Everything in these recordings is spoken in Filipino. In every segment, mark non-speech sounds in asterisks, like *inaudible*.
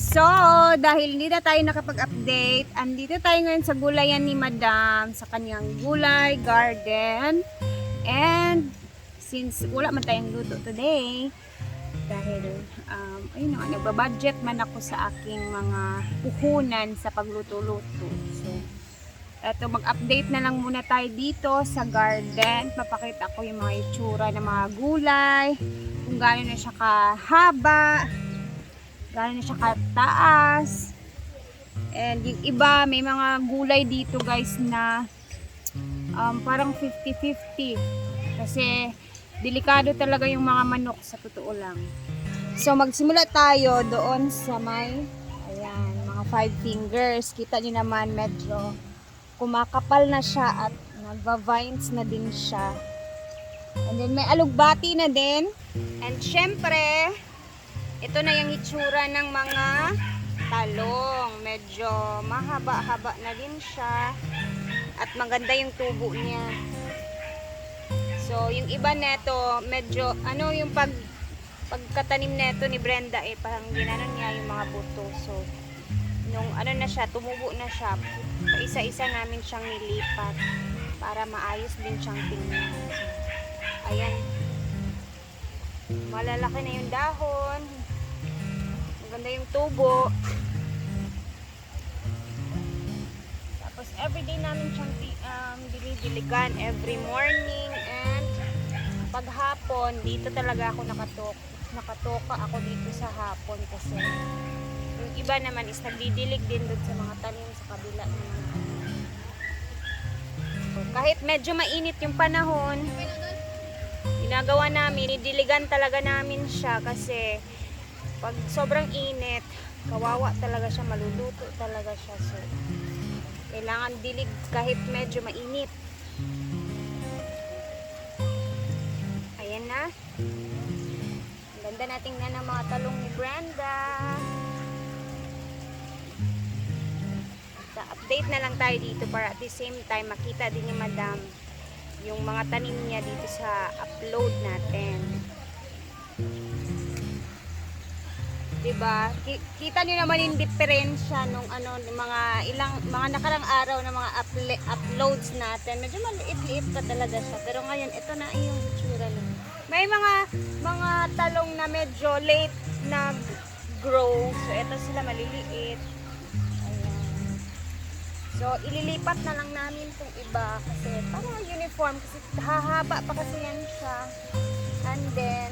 So, dahil hindi na tayo nakapag-update, andito tayo ngayon sa gulayan ni Madam sa kanyang gulay garden. And since wala man tayong luto today, dahil um, ayun nga, nagbabudget man ako sa aking mga puhunan sa pagluto-luto. So, eto mag-update na lang muna tayo dito sa garden. Papakita ko yung mga itsura ng mga gulay, kung gaano na siya kahaba, gaano na siya kataas. And yung iba, may mga gulay dito guys na um, parang 50-50. Kasi delikado talaga yung mga manok sa totoo lang. So magsimula tayo doon sa may ayan, mga five fingers. Kita nyo naman medyo kumakapal na siya at nagva-vines na din siya. And then may alugbati na din. And syempre, ito na yung itsura ng mga talong. Medyo mahaba-haba na din siya. At maganda yung tubo niya. So, yung iba neto, medyo, ano yung pag, pagkatanim neto ni Brenda, eh, parang ginanon niya yung mga buto. So, nung ano na siya, tumubo na siya, isa-isa namin siyang nilipat para maayos din siyang tingnan. Ayan. Malalaki na yung dahon. Maganda yung tubo. Tapos everyday namin siyang um, dinidiligan every morning and paghapon dito talaga ako nakatok nakatoka ako dito sa hapon kasi yung iba naman is nagdidilig din doon sa mga tanim sa kabila ng mga ano. So, kahit medyo mainit yung panahon ginagawa namin didiligan talaga namin siya kasi pag sobrang init kawawa talaga siya maluluto talaga siya so kailangan dilig kahit medyo mainit. Ayan na. Ang ganda nating na ng mga talong ni Brenda. Sa update na lang tayo dito para at the same time makita din ni Madam yung mga tanim niya dito sa upload natin. 'Di ba? Ki- Kita niyo naman yung diferensya nung ano mga ilang mga nakarang araw na mga upla- uploads natin. Medyo maliit-liit pa talaga siya. Pero ngayon ito na yung itsura na. May mga mga talong na medyo late na grow. So ito sila maliliit. Ayan. So ililipat na lang namin tong iba kasi para uniform kasi hahaba pa kasi yan siya. And then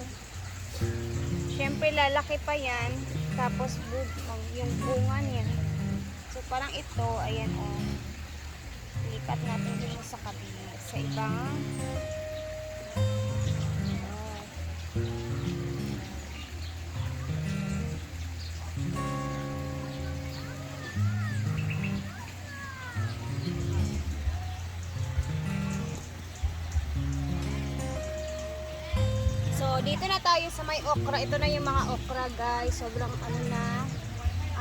Siyempre, lalaki pa yan. Tapos, bu mag- yung bunga niya. So, parang ito, ayan o. Oh. Lipat natin ito siya sa kabila. Sa ibang... tayo sa may okra. Ito na yung mga okra, guys. Sobrang ano na.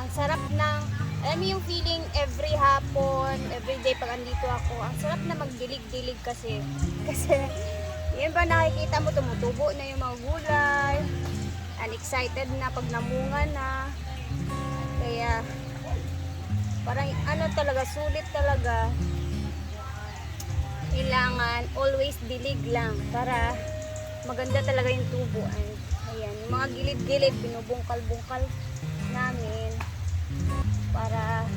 Ang sarap ng, alam mo yung feeling every hapon, every day pag andito ako. Ang sarap na magdilig-dilig kasi. *laughs* Kasi, yun ba nakikita mo, tumutubo na yung mga gulay. And excited na pag namunga na. Kaya, parang ano talaga, sulit talaga. Kailangan always dilig lang para maganda talaga yung tubo. And, ayan, yung mga gilid-gilid, binubungkal-bungkal namin para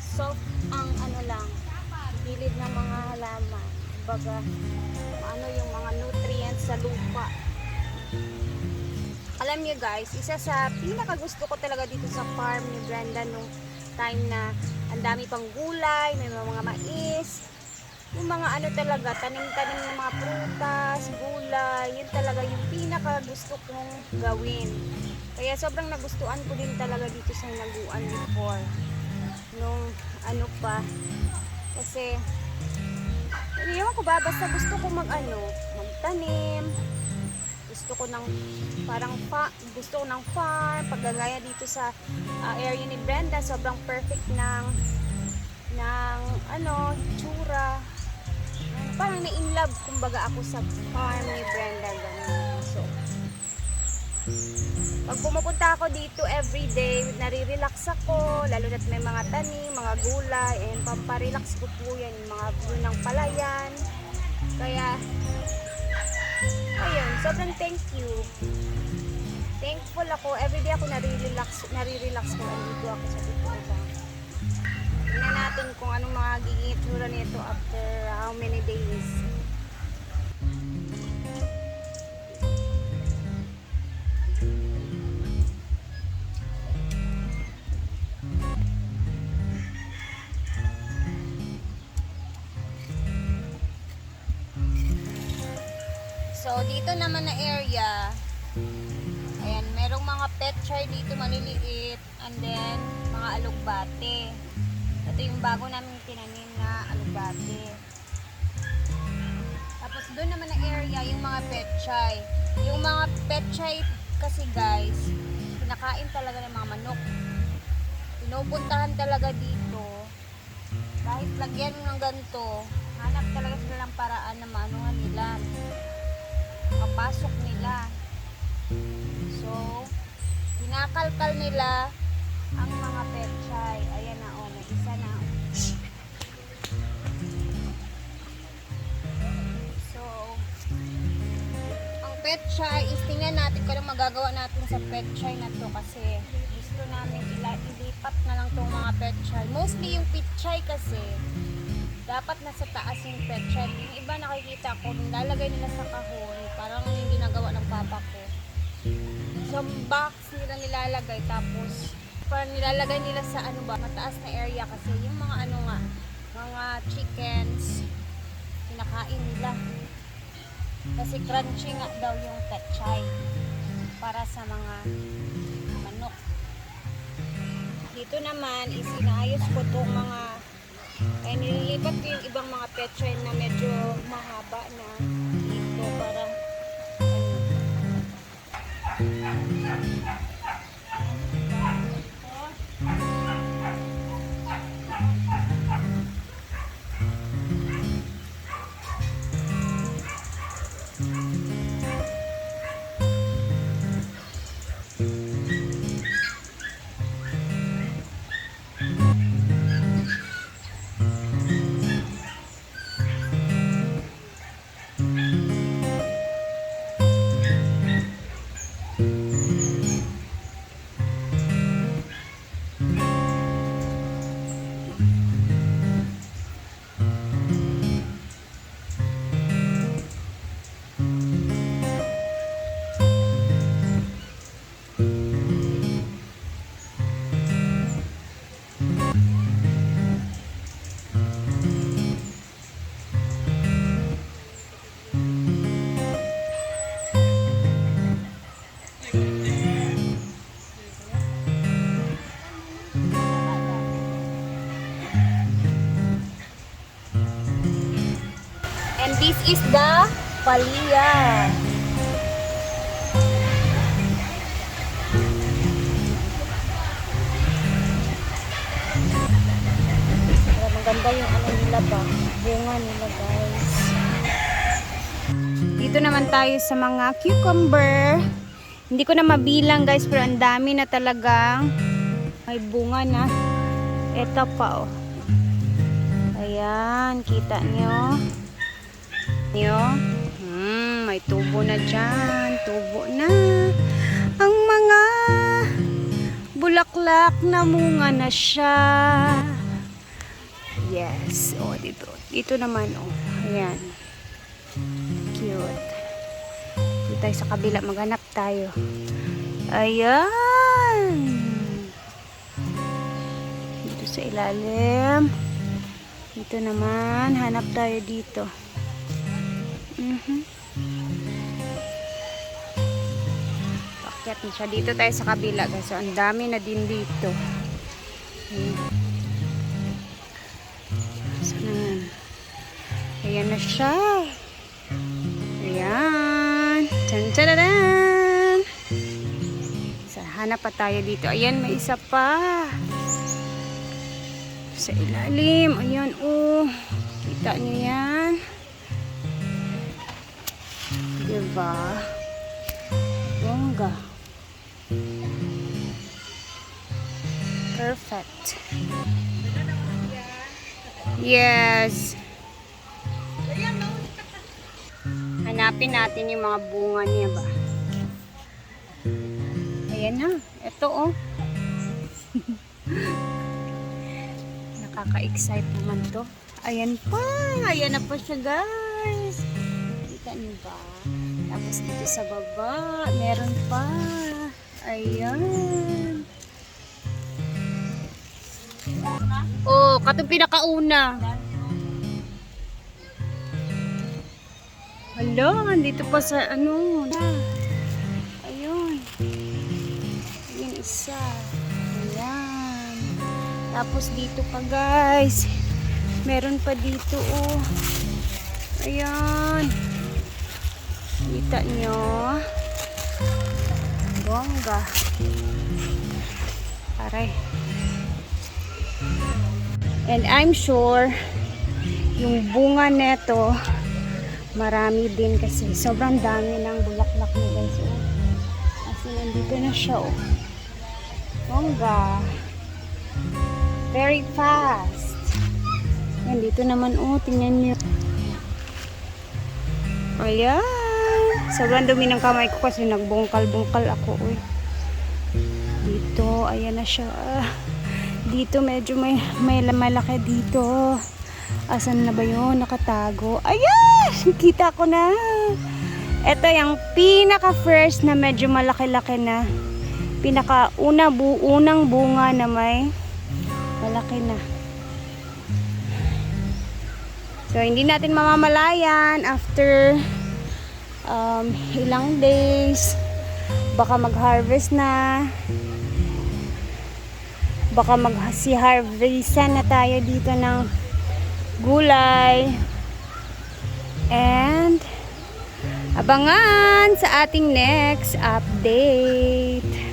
soft ang ano lang, gilid ng mga halaman. Baga, ano yung mga nutrients sa lupa. Alam niyo guys, isa sa pinaka gusto ko talaga dito sa farm ni Brenda nung time na ang dami pang gulay, may mga mais, yung mga ano talaga, tanim-tanim ng mga prutas, gulay, yun talaga yung pinaka gusto kong gawin. Kaya sobrang nagustuhan ko din talaga dito sa naguan before. Nung ano pa. Kasi, ewan ko ba, basta gusto ko mag ano, magtanim. Gusto ko ng parang fa, gusto ko ng farm, paggagaya dito sa ah, area ni Brenda, sobrang perfect ng ng ano, tsura. Parang na-in love kumbaga ako sa farm ni Brenda ganun. So, Pag pumupunta ako dito everyday, nare-relax ako, lalo na't may mga tanim, mga gulay, and pamparelax ko po yan, yung mga view ng palayan. Kaya, ayun, sobrang thank you. Thankful ako, everyday ako nare-relax, nare-relax ko, nandito ako sa dito. Tingnan natin kung anong magiging itsura nito after how many days. So, dito naman na area, ayan, merong mga petchay dito maliliit, and then, mga alugbate. Ito yung bago namin tinanim na alugbate. Tapos, doon naman na area, yung mga petchay. Yung mga petchay kasi guys, kinakain talaga ng mga manok. Pinupuntahan talaga dito. Kahit lagyan mo ng ganito, hanap talaga sila ng paraan na maanuhan nila papasok nila. So, kinakalkal nila ang mga petchay. Ayan na, isa na. So, ang petchay is tingnan natin kung ano magagawa natin sa petchay na to kasi gusto namin ila ilipat na lang tong mga petchay. Mostly yung petchay kasi dapat nasa taas yung petchay. Yung iba nakikita ko, nilalagay nila sa kahon. Parang yung ginagawa ng papa ko. Sa box nila nilalagay. Tapos, parang nilalagay nila sa ano ba, mataas na area kasi yung mga ano nga, mga chickens, kinakain nila. Kasi crunchy nga daw yung petchay para sa mga manok. Dito naman, isinayos ko tong mga kaya nililipat ko yung ibang mga petchay na medyo mahaba na dito para And is the. Pero maganda yung ano nila ba, bunga nila guys. Dito naman tayo sa mga cucumber. Hindi ko na mabilang guys, pero ang dami na talagang may bunga na. Ito pa oh. Ayan, kita nyo. Nyo? Hmm, may tubo na dyan. Tubo na. Ang mga bulaklak na munga na siya. Yes. O, oh, dito. Dito naman, oh. Ayan. Cute. Dito tayo sa kabila. Maghanap tayo. Ayan. Dito sa ilalim. Dito naman. Hanap tayo dito. Pakyat na siya. Dito tayo sa kabila guys. So, ang dami na din dito. Saan na yan? Ayan na siya. Ayan. Chan chararan. Sa hanap pa tayo dito. Ayan, may isa pa. Sa ilalim. Ayan, oh. Kita niyo yan. Diba? Bongga. Perfect. Yes. Hanapin natin yung mga bunga niya ba. Ayan na. Ito oh. *laughs* Nakaka-excite naman to. Ayan pa. Ayan na pa siya guys. Kita niyo ba? Tapos dito sa baba, meron pa. Ayan. Oh, katong pinakauna. Hala, andito pa sa ano. Ayun. Ayun isa. Ayan. Tapos dito pa guys. Meron pa dito oh. Ayan. Kita nyo. Bongga. Aray. And I'm sure yung bunga neto marami din kasi sobrang dami ng bulaklak na guys. Oh. Kasi nandito na siya oh. Bongga. Very fast. Yan dito naman oh, tingnan niyo. Ayan. Sobrang dumi ng kamay ko kasi nagbungkal-bungkal ako. Uy. Dito, ayan na siya. *laughs* Dito medyo may, may malaki dito. Asan na ba yun? Nakatago. Ayan! *laughs* Kita ko na. Ito yung pinaka first na medyo malaki-laki na. Pinaka una bu unang bunga na may malaki na. So, hindi natin mamamalayan after um, ilang days. Baka mag-harvest na. Baka mag-harvestan na tayo dito ng gulay. And abangan sa ating next update.